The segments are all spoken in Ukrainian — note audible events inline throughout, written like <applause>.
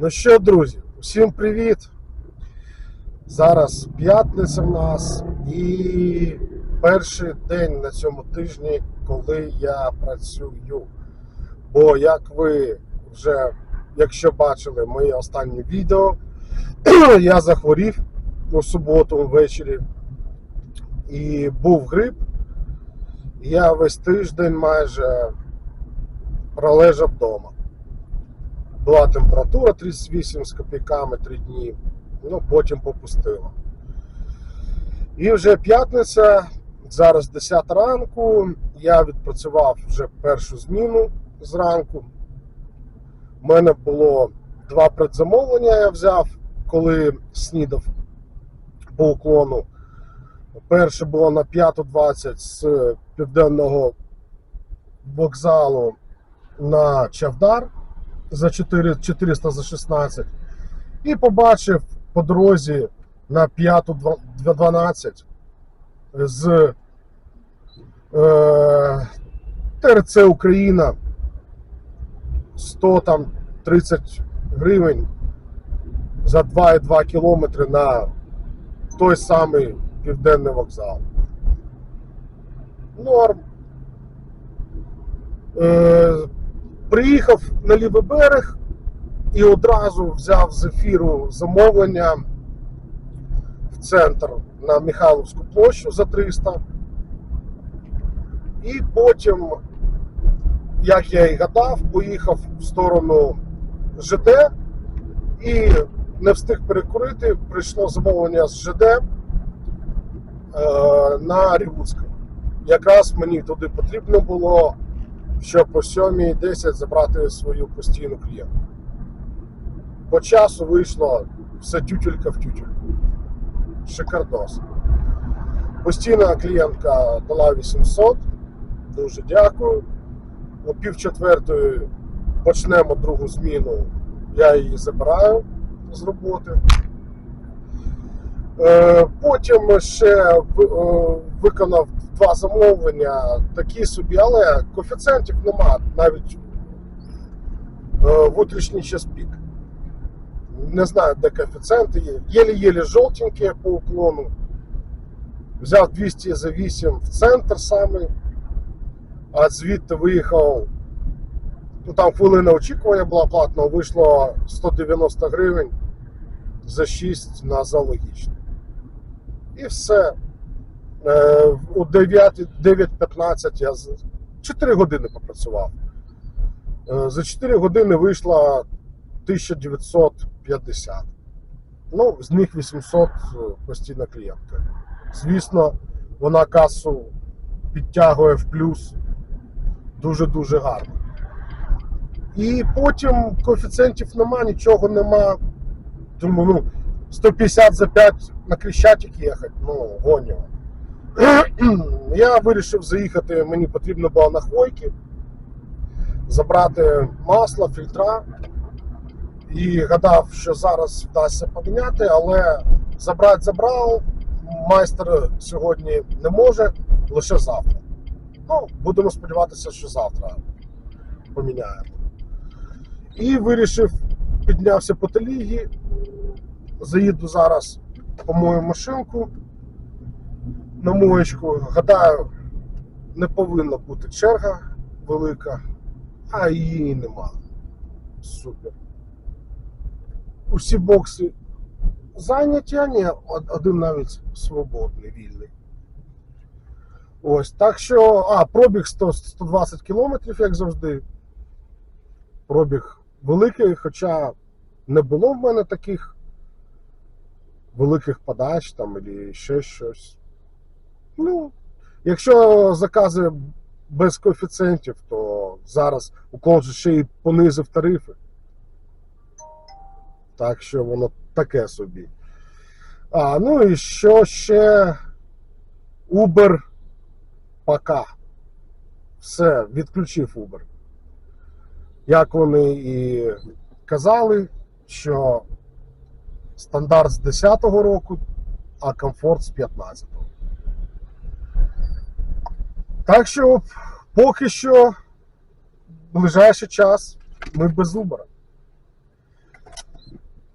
Ну що, друзі, усім привіт! Зараз п'ятниця в нас і перший день на цьому тижні, коли я працюю. Бо як ви вже, якщо бачили моє останнє відео, <clears throat> я захворів у суботу ввечері і був грип. Я весь тиждень майже пролежав вдома. Була температура 38 з копійками 3 дні, ну потім попустила. І вже п'ятниця, зараз 10 ранку, я відпрацював вже першу зміну зранку. У мене було два предзамовлення, я взяв, коли снідав по уклону. Перше було на 5.20 з південного вокзалу на Чавдар за 4, 400 за 16 і побачив по дорозі на 5.12 з е, ТРЦ Україна 100 там 30 гривень за 2,2 кілометри на той самий південний вокзал. Норм. Е, приїхав на лівий берег і одразу взяв з ефіру замовлення в центр на Михайловську площу за 300. І потім, як я і гадав, поїхав в сторону ЖД і не встиг перекурити. Прийшло замовлення з ЖД е, на Рівуцька. Якраз мені туди потрібно було щоб о 7.10 забрати свою постійну клієнтку. По часу вийшло все тютюлька в тютюльку. Шикардос. Постійна клієнтка дала 800. Дуже дякую. О пів четвертої почнемо другу зміну. Я її забираю з роботи. Е, Потім ще е, виконав два замовлення, такі собі, але коефіцієнтів нема навіть е, в утрішній час пік. Не знаю, де коефіцієнти є. Єлі-єлі жовтенькі по уклону. Взяв 200 за 8 в центр саме, а звідти виїхав. Ну там хвилина очікування була платна, вийшло 190 гривень за 6 на залогічно. І все. Е, У 9 9.15 я 4 години попрацював. Е, За 4 години вийшло 1950. Ну, з них 800 постійна клієнтка. Звісно, вона касу підтягує в плюс дуже-дуже гарно. І потім коефіцієнтів нема, нічого нема. Тому ну, 150 за 5 на Крещатик їхати, ну, гоню. <clears throat> Я вирішив заїхати, мені потрібно було на хвойки, забрати масло, фільтра. І гадав, що зараз вдасться поміняти, але забрати забрав. Майстер сьогодні не може, лише завтра. Ну, будемо сподіватися, що завтра поміняємо. І вирішив, піднявся по телігі, заїду зараз по мою машинку на моєчку. Гадаю, не повинна бути черга велика, а її нема. Супер. Усі бокси зайняті, а ні, один навіть свободний, вільний. Ось, так що, а, пробіг 100, 120 кілометрів, як завжди. Пробіг великий, хоча не було в мене таких великих подач там або ще щось. Ну, якщо закази без коефіцієнтів, то зараз уклон же ще й понизив тарифи. Так що воно таке собі. А, ну і що ще Uber пока. Все, відключив Uber. Як вони і казали, що стандарт з 10-го року, а комфорт з 15-го. Так що поки що, ближайший час ми без Uber.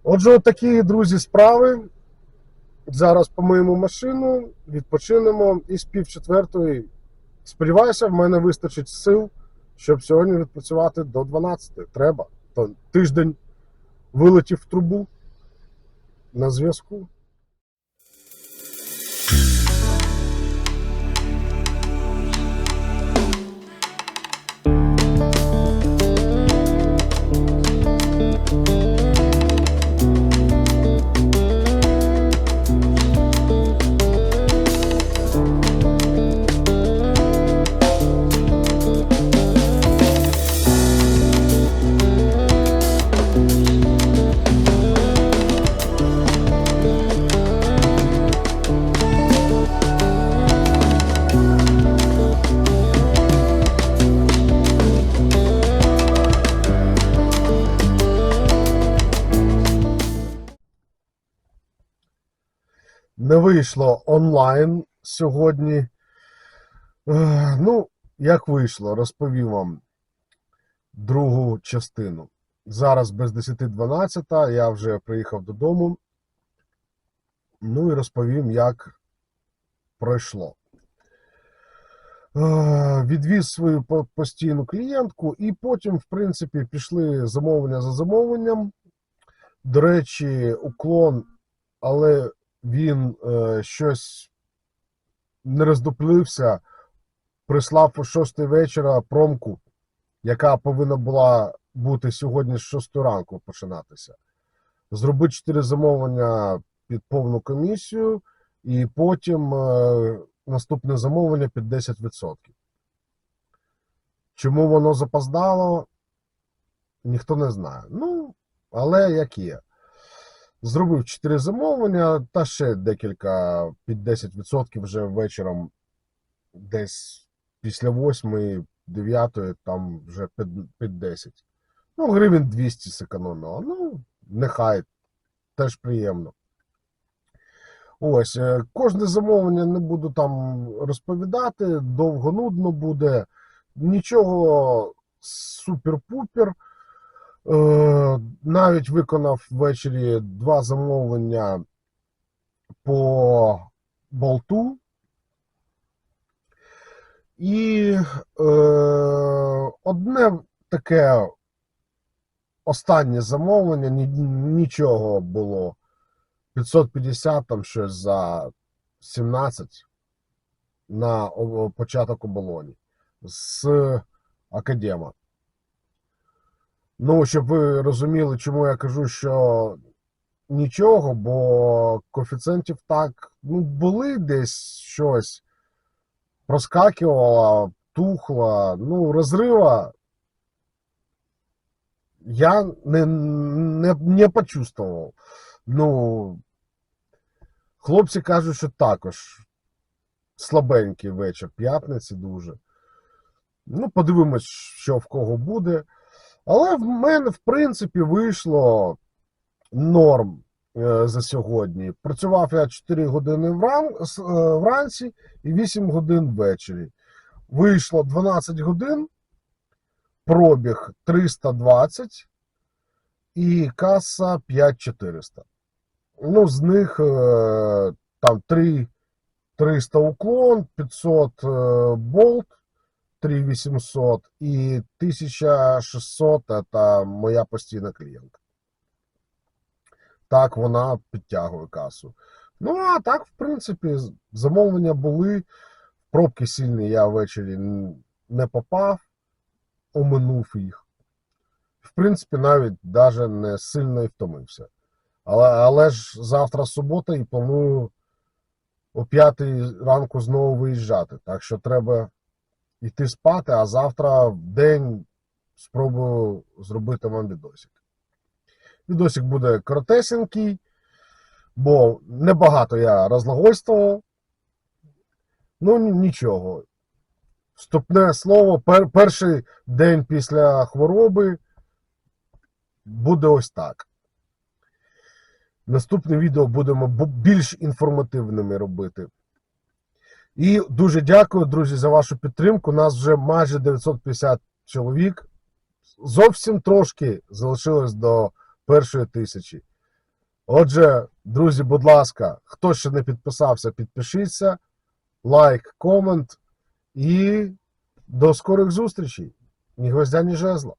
Отже, такі, друзі, справи. Зараз помиємо машину, відпочинемо і з пів четвертої. Сподіваюся, в мене вистачить сил, щоб сьогодні відпрацювати до 12. Треба. То тиждень вилетів в трубу на зв'язку. Не вийшло онлайн сьогодні. Ну, як вийшло, розповім вам другу частину. Зараз без 10.12 я вже приїхав додому. Ну і розповім, як пройшло. Е, Відвіз свою постійну клієнтку, і потім, в принципі, пішли замовлення за замовленням. До речі, уклон, але він е, щось не роздуплився, прислав о 6 вечора промку, яка повинна була бути сьогодні з 6 ранку починатися. Зробити 4 замовлення під повну комісію, і потім е, наступне замовлення під 10%. Чому воно запоздало, ніхто не знає. Ну, але як є. Зробив 4 замовлення та ще декілька під 10% вже вечором, десь після 8 9 там вже під, під 10. Ну, гривень 200 зекономило. Ну, нехай теж приємно. Ось, е, кожне замовлення не буду там розповідати, довго нудно буде. Нічого супер-пупер. Е, навіть виконав ввечері два замовлення по болту. І е, одне таке останнє замовлення, ні, нічого було. 550 там щось за 17 на початок оболоні з Академа. Ну, щоб ви розуміли, чому я кажу, що нічого, бо коефіцієнтів так, ну, були десь щось, проскакувало, тухло, ну, розрива я не, не, не почувствував. Ну, хлопці кажуть, що також слабенький вечір п'ятниці дуже. Ну, подивимось, що в кого буде. Але в мене, в принципі, вийшло норм е, за сьогодні. Працював я 4 години е, вранці і 8 годин ввечері. Вийшло 12 годин, пробіг 320 і каса 5400. Ну, з них е, там 3 300 уклон, 500 е, болт, 3800 і 1600 це моя постійна клієнтка. Так, вона підтягує касу. Ну, а так, в принципі, замовлення були. Пробки сильні я ввечері не попав, оминув їх. В принципі, навіть даже не сильно і втомився. Але, але ж завтра субота і планую о п'ятій ранку знову виїжджати. Так що треба йти спати, а завтра в день спробую зробити вам відосик. Відосик буде коротесенький, бо небагато я розлагольствував. Ну, нічого. Вступне слово, пер, перший день після хвороби буде ось так. Наступне відео будемо більш інформативними робити. І дуже дякую, друзі, за вашу підтримку. Нас вже майже 950 чоловік. Зовсім трошки залишилось до першої тисячі. Отже, друзі, будь ласка, хто ще не підписався, підпишіться, лайк, комент і до скорих зустрічей. Ні гвоздя, ні жезла.